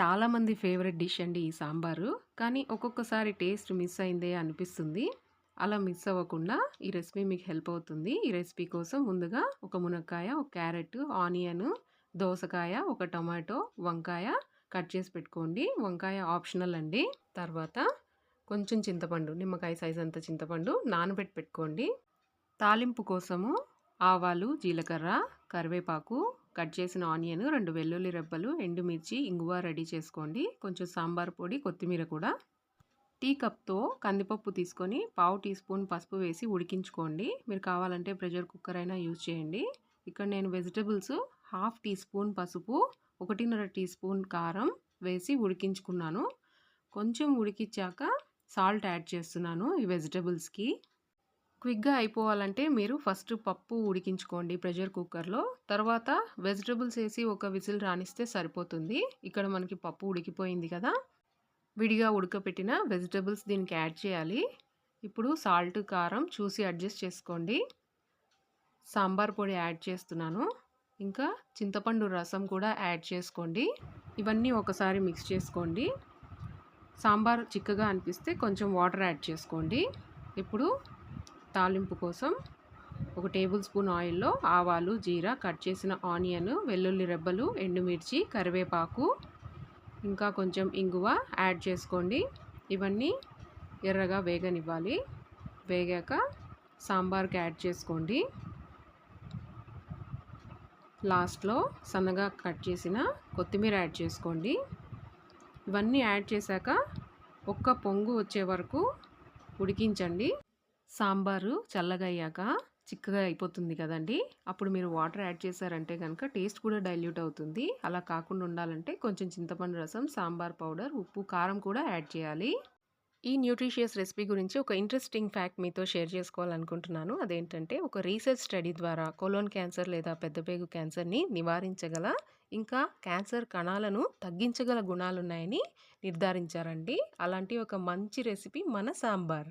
చాలామంది favourite dish అండి ఈ సాంబారు. కానీ ఒక్కొక్కసారి టేస్ట్ మిస్ అయిందే అనిపిస్తుంది. అలా మిస్ అవ్వకుండా ఈ రెసిపీ మీకు హెల్ప్ అవుతుంది. ఈ రెసిపీ కోసం ముందుగా ఒక మునక్కాయ, ఒక క్యారెట్, ఆనియన్, దోసకాయ, ఒక టమాటో వంకాయ కట్ చేసి పెట్టుకోండి. వంకాయ ఆప్షనల్ అండి. తర్వాత కొంచెం చింతపండు, నిమ్మకాయ సైజ్ అంత చింతపండు నానబెట్టి పెట్టుకోండి. తాలింపు కోసము ఆవాలు, జీలకర్ర, కరివేపాకు, కట్ చేసిన ఆనియన్, రెండు వెల్లుల్లి రెబ్బలు, ఎండుమిర్చి, ఇంగువ రెడీ చేసుకోండి. కొంచెం సాంబార్ పొడి, కొత్తిమీర కూడా. టీ కప్‌తో కందిపప్పు తీసుకొని పావు టీ స్పూన్ పసుపు వేసి ఉడికించుకోండి. మీరు కావాలంటే ప్రెషర్ కుక్కర్ అయినా యూజ్ చేయండి. ఇక్కడ నేను వెజిటబుల్స్ హాఫ్ టీ స్పూన్ పసుపు, 1:30 టీ స్పూన్ కారం వేసి ఉడికించుకున్నాను. కొంచెం ఉడికిచ్చాక సాల్ట్ యాడ్ చేస్తున్నాను ఈ వెజిటబుల్స్‌కి. క్విక్‌గా అయిపోవాలంటే మీరు ఫస్ట్ పప్పు ఉడికించుకోండి ప్రెషర్ కుక్కర్‌లో. తర్వాత వెజిటబుల్స్ వేసి ఒక విజిల్ రానిస్తే సరిపోతుంది. ఇక్కడ మనకి పప్పు ఉడికిపోయింది కదా! విడిగా ఉడకపెట్టిన వెజిటబుల్స్ దీనికి యాడ్ చేయాలి. ఇప్పుడు సాల్ట్, కారం చూసి అడ్జస్ట్ చేసుకోండి. సాంబార్ పొడి యాడ్ చేస్తున్నాను. ఇంకా చింతపండు రసం కూడా యాడ్ చేసుకోండి. ఇవన్నీ ఒకసారి మిక్స్ చేసుకోండి. సాంబార్ చిక్కగా అనిపిస్తే కొంచెం వాటర్ యాడ్ చేసుకోండి. ఇప్పుడు తాలింపు కోసం ఒక టేబుల్ స్పూన్ ఆయిల్‌లో ఆవాలు, జీరా, కట్ చేసిన ఆనియన్, వెల్లుల్లి రెబ్బలు, ఎండుమిర్చి, కరివేపాకు, ఇంకా కొంచెం ఇంగువ యాడ్ చేసుకోండి. ఇవన్నీ ఎర్రగా వేగనివ్వాలి. వేగాక సాంబార్‌కి యాడ్ చేసుకోండి. లాస్ట్‌లో సన్నగా కట్ చేసిన కొత్తిమీర యాడ్ చేసుకోండి. ఇవన్నీ యాడ్ చేశాక ఒక్క పొంగు వచ్చే వరకు ఉడికించండి. సాంబారు చల్లగా అయ్యాక చిక్కగా అయిపోతుంది కదండీ! అప్పుడు మీరు వాటర్ యాడ్ చేశారంటే కనుక టేస్ట్ కూడా డైల్యూట్ అవుతుంది. అలా కాకుండా ఉండాలంటే కొంచెం చింతపండు రసం, సాంబార్ పౌడర్, ఉప్పు, కారం కూడా యాడ్ చేయాలి. ఈ న్యూట్రిషియస్ రెసిపీ గురించి ఒక ఇంట్రెస్టింగ్ ఫ్యాక్ట్ మీతో షేర్ చేసుకోవాలనుకుంటున్నాను. అదేంటంటే ఒక రీసెర్చ్ స్టడీ ద్వారా కోలోన్ క్యాన్సర్ లేదా పెద్దపేగు క్యాన్సర్‌ని నివారించగల, ఇంకా క్యాన్సర్ కణాలను తగ్గించగల గుణాలున్నాయని నిర్ధారించారండి. అలాంటి ఒక మంచి రెసిపీ మన సాంబార్.